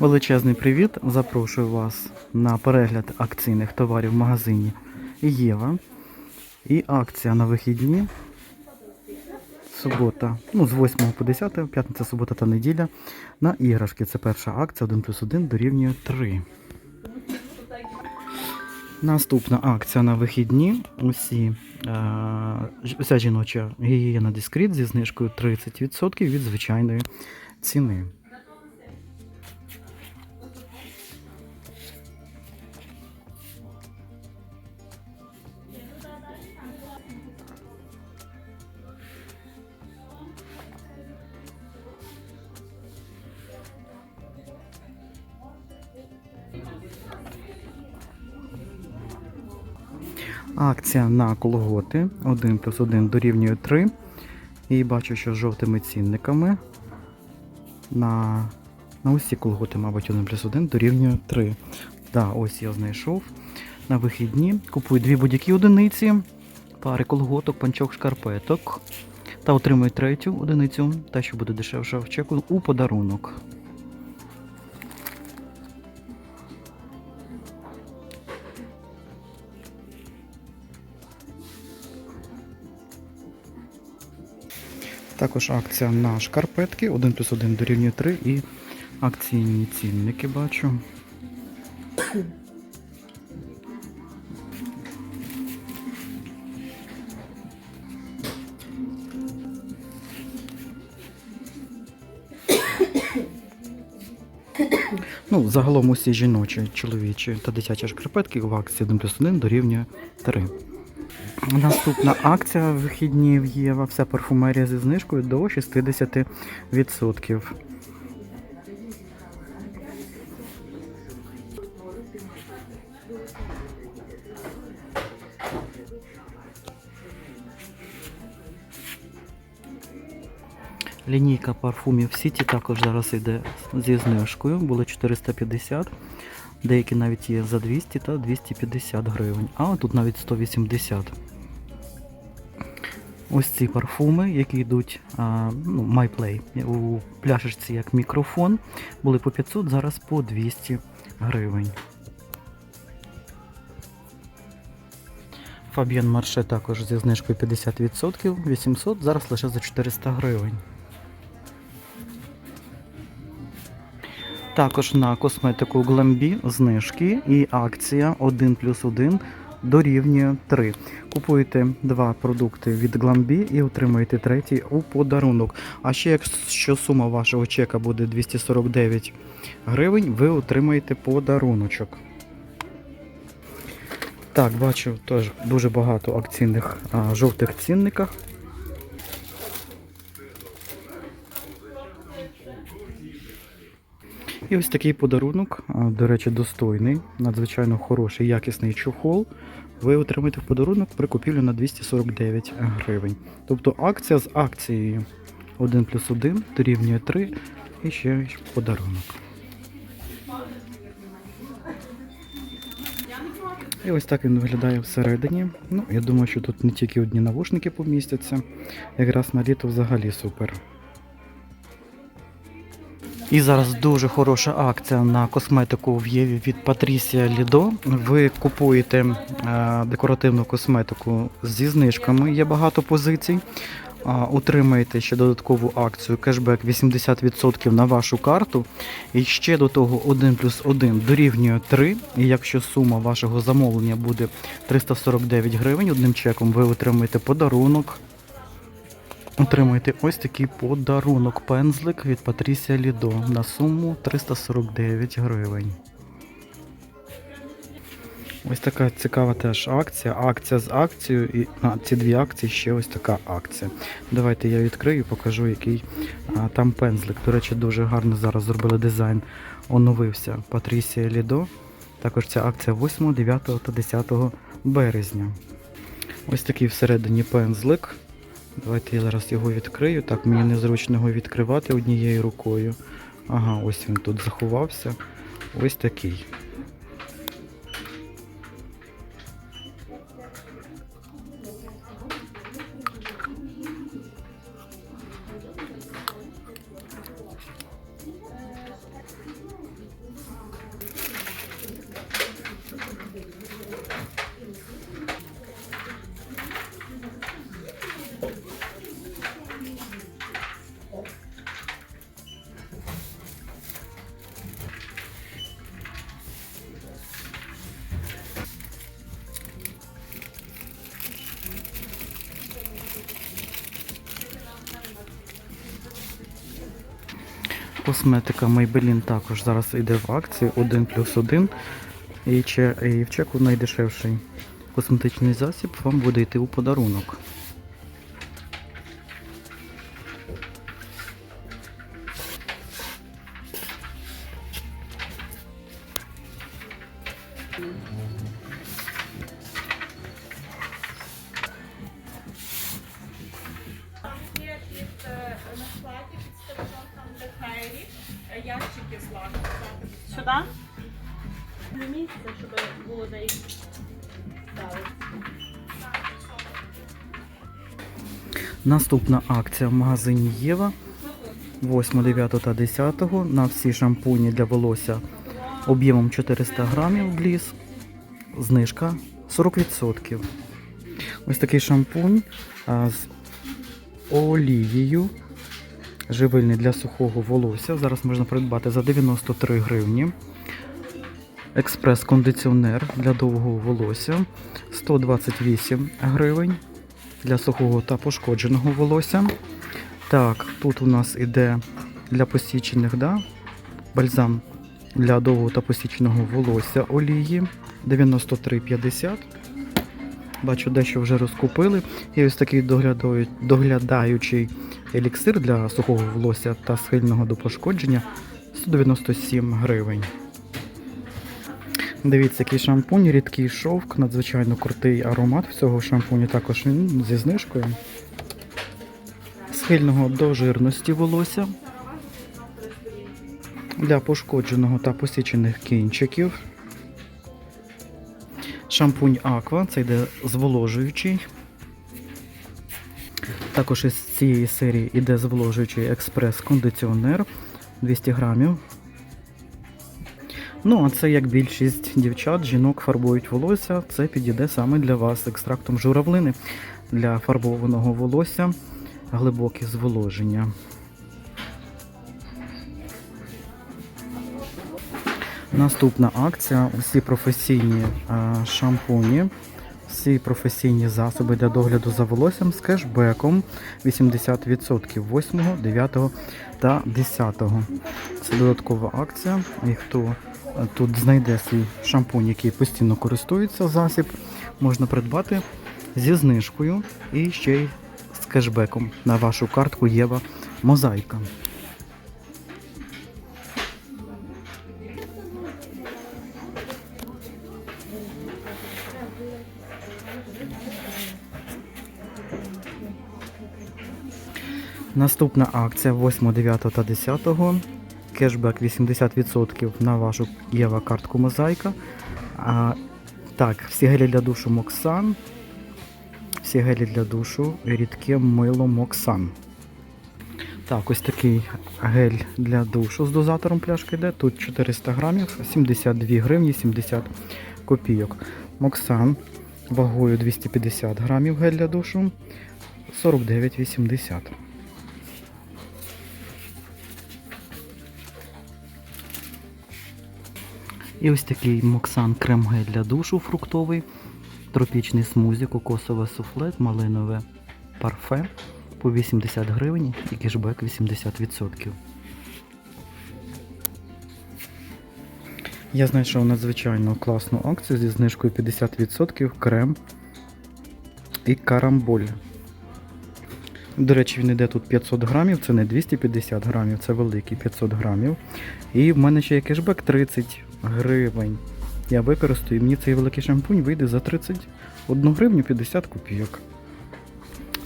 Величезний привіт! Запрошую вас на перегляд акційних товарів в магазині Єва. І акція на вихідні. Субота, ну з 8 по 10, п'ятниця, субота та неділя. На іграшки. Це перша акція 1 плюс 1 дорівнює 3. Наступна акція на вихідні. Усі, е, уся жіноча гігієна дискріт зі знижкою 30% від звичайної ціни. Акція на колготи 1 плюс 1 дорівнює 3. І бачу, що з жовтими цінниками на, на усі колготи, мабуть, 1 плюс 1 дорівнює 3. Да, ось я знайшов. На вихідні купую дві будь-які одиниці, пари колготок, панчок, шкарпеток. Та отримую третю одиницю, та що буде дешевше в чеку, у подарунок. Також акція на шкарпетки 1 плюс 1 дорівнює 3 і акційні цінники бачу. Ну, загалом усі жіночі, чоловічі та дитячі шкарпетки в акції 1 плюс 1 дорівнює 3. Наступна акція в вихідні в Єва. Вся парфумерія зі знижкою до 60%. Лінійка парфумів в Сіті також зараз йде зі знижкою. Було 450. Деякі навіть є за 200 та 250 гривень, а тут навіть 180. Ось ці парфуми, які йдуть ну, MyPlay у пляшечці як мікрофон, були по 500, зараз по 200 гривень. Фаб'єн Марше також зі знижкою 50%, 800, зараз лише за 400 гривень. Також на косметику Glambi знижки і акція 1 плюс 1 дорівнює 3. Купуєте два продукти від Glambi і отримаєте третій у подарунок. А ще якщо сума вашого чека буде 249 гривень, ви отримаєте подаруночок. Так, бачу теж дуже багато акційних а, жовтих цінниках. І ось такий подарунок, до речі, достойний, надзвичайно хороший, якісний чохол. Ви отримаєте в подарунок при купівлі на 249 гривень. Тобто акція з акцією 1 плюс 1 дорівнює 3 і ще подарунок. І ось так він виглядає всередині. Ну, я думаю, що тут не тільки одні навушники помістяться. Якраз на літо взагалі супер. І зараз дуже хороша акція на косметику в Єві від Patricia Lido. Ви купуєте е, декоративну косметику зі знижками, є багато позицій. А, Отримаєте ще додаткову акцію кешбек 80% на вашу карту. І ще до того 1 плюс 1 дорівнює 3. І якщо сума вашого замовлення буде 349 гривень, одним чеком ви отримаєте подарунок. Отримаєте ось такий подарунок пензлик від Патрісія Лідо на суму 349 гривень. Ось така цікава теж акція. Акція з акцією і на ці дві акції ще ось така акція. Давайте я відкрию, покажу, який а, там пензлик. До речі, дуже гарно зараз зробили дизайн. Оновився Патрісія Лідо. Також ця акція 8, 9 та 10 березня. Ось такий всередині пензлик. Давайте я зараз його відкрию. Так, мені незручно його відкривати однією рукою. Ага, ось він тут заховався. Ось такий. Косметика Maybelline також зараз йде в акції 1 плюс 1. І, в чеку найдешевший косметичний засіб вам буде йти у подарунок. Фейрі, е, ящики з лаком. Сюди? Не місце, щоб було де їх ставити. Наступна акція в магазині Єва 8, 9 та 10 на всі шампуні для волосся об'ємом 400 грамів Бліс. Знижка 40%. Ось такий шампунь а, з олією. Живильний для сухого волосся. Зараз можна придбати за 93 гривні. Експрес-кондиціонер для довгого волосся 128 гривень для сухого та пошкодженого волосся. Так, тут у нас іде для посічених, да? бальзам для довгого та посіченого волосся олії 93,50. Бачу, дещо вже розкупили. І ось такий доглядаю- доглядаючий еліксир для сухого волосся та схильного до пошкодження 197 гривень. Дивіться, який шампунь, рідкий шовк, надзвичайно крутий аромат в цього шампуні, також він зі знижкою. Схильного до жирності волосся. Для пошкодженого та посічених кінчиків. Шампунь Аква, це йде зволожуючий. Також із цієї серії йде зволожуючий експрес-кондиціонер 200 грамів. Ну, а це як більшість дівчат, жінок фарбують волосся, це підійде саме для вас екстрактом журавлини для фарбованого волосся, глибоке зволоження. Наступна акція: усі професійні шампуні, всі професійні засоби для догляду за волоссям з кешбеком 80% 8, 9 та 10. Це додаткова акція. І хто е, тут знайде свій шампунь, який постійно користується засіб, можна придбати зі знижкою і ще й з кешбеком на вашу картку Єва Мозаїка. Наступна акція 8, 9 та 10. Кешбек 80% на вашу Єва картку Мозаїка. А, так, всі гелі для душу Моксан. Всі гелі для душу рідке мило Моксан. Так, ось такий гель для душу з дозатором пляшки йде. Тут 400 грамів, 72 гривні 70 копійок. Моксан вагою 250 грамів гель для душу 49,80. І ось такий Моксан крем гель для душу фруктовий, тропічний смузі, кокосове суфле, малинове парфе по 80 гривень і кешбек 80%. Я знайшов надзвичайно класну акцію зі знижкою 50% крем і карамболь. До речі, він йде тут 500 грамів, це не 250 грамів, це великий 500 грамів. І в мене ще є кешбек 30 гривень. Я використаю, мені цей великий шампунь вийде за 31 гривню 50 копійок.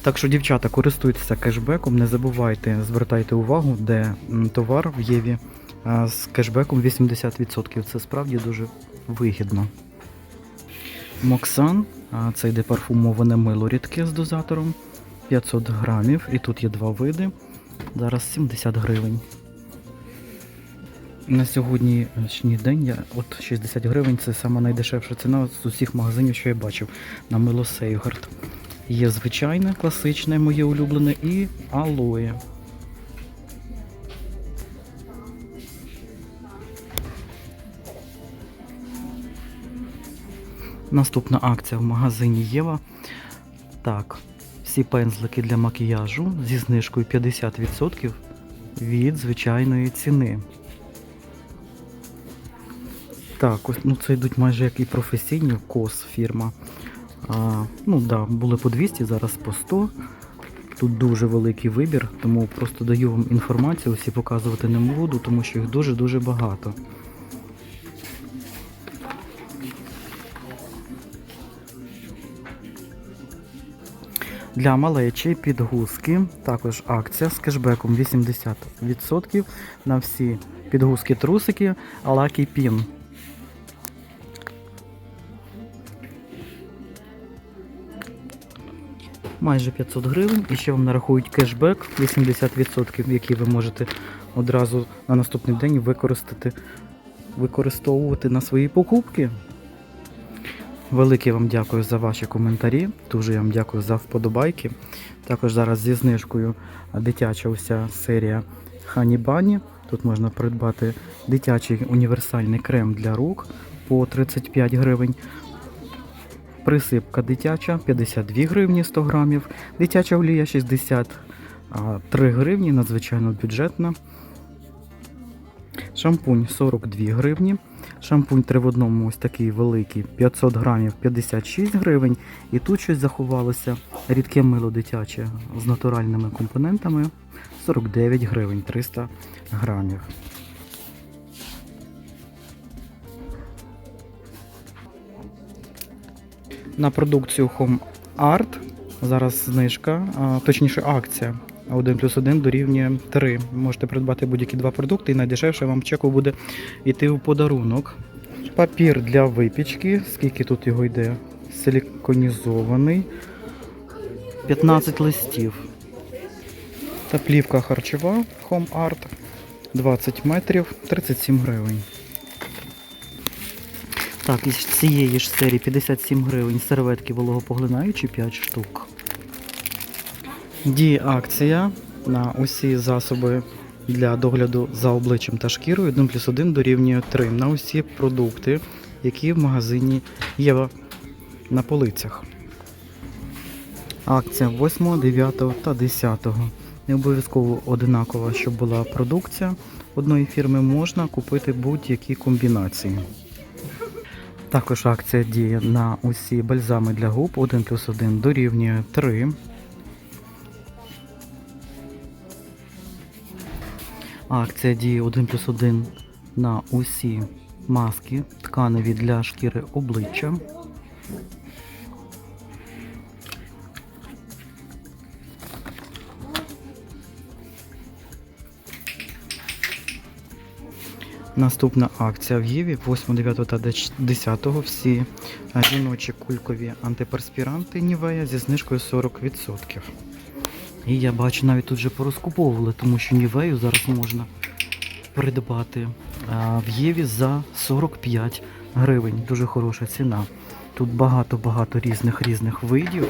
Так що, дівчата, користуйтеся кешбеком, не забувайте, звертайте увагу, де товар в Єві з кешбеком 80%. Це справді дуже вигідно. Моксан, це йде парфумоване мило рідке з дозатором 500 грамів. І тут є два види. Зараз 70 гривень. На сьогоднішній день я от 60 гривень це сама найдешевша ціна з усіх магазинів, що я бачив на мило Сейгард. Є звичайне, класичне, моє улюблене і алоє. Наступна акція в магазині Єва. Так, всі пензлики для макіяжу зі знижкою 50% від звичайної ціни. Так, ось ну це йдуть майже як і професійні кос фірма. А, ну да, були по 200, зараз по 100. Тут дуже великий вибір, тому просто даю вам інформацію, всі показувати не буду, тому що їх дуже-дуже багато. Для малечі підгузки також акція з кешбеком 80% на всі підгузки трусики Lucky Pin. Майже 500 гривень і ще вам нарахують кешбек 80%, який ви можете одразу на наступний день використати, використовувати на свої покупки. Велике вам дякую за ваші коментарі. Дуже я вам дякую за вподобайки. Також зараз зі знижкою дитяча вся серія Хані Бані. Тут можна придбати дитячий універсальний крем для рук по 35 гривень. Присипка дитяча 52 гривні 100 грамів. Дитяча олія 63 гривні, надзвичайно бюджетна. Шампунь 42 гривні. Шампунь 3 в одному ось такий великий 500 грамів 56 гривень. І тут щось заховалося. Рідке мило дитяче з натуральними компонентами 49 гривень 300 грамів. На продукцію Home Art зараз знижка, точніше акція. 1 плюс 1 дорівнює 3. Можете придбати будь-які два продукти і найдешевше вам чеку буде йти в подарунок. Папір для випічки, скільки тут його йде? Силіконізований. 15 листів. Та плівка харчова Home Art 20 метрів 37 гривень. Так, із цієї ж серії 57 гривень серветки вологопоглинаючі 5 штук. Діє акція на усі засоби для догляду за обличчям та шкірою 1 плюс 1 дорівнює 3 на усі продукти, які в магазині є на полицях. Акція 8, 9 та 10. Не обов'язково одинакова, щоб була продукція одної фірми, можна купити будь-які комбінації. Також акція діє на усі бальзами для губ 1 плюс 1 дорівнює 3. Акція діє 1 плюс 1 на усі маски тканеві для шкіри обличчя. Наступна акція в Єві 8, 9 та 10 всі жіночі кулькові антиперспіранти Нівея зі знижкою 40%. І я бачу, навіть тут вже порозкуповували, тому що Нівею зараз можна придбати е, в Єві за 45 гривень. Дуже хороша ціна. Тут багато-багато різних різних видів.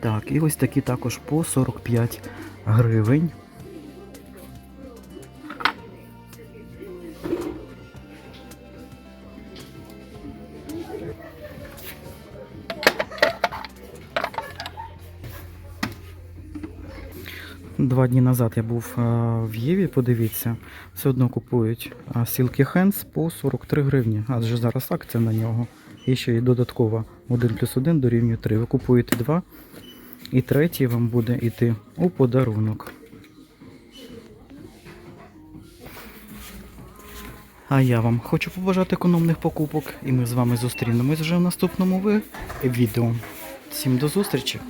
Так, і ось такі також по 45 гривень. Два дні назад я був е, в Єві, подивіться, все одно купують Silky Hands по 43 гривні, адже зараз акція на нього. І ще й додаткова 1 плюс 1 дорівнює 3. Ви купуєте 2, і третій вам буде йти у подарунок. А я вам хочу побажати економних покупок, і ми з вами зустрінемось вже в наступному відео. Всім до зустрічі!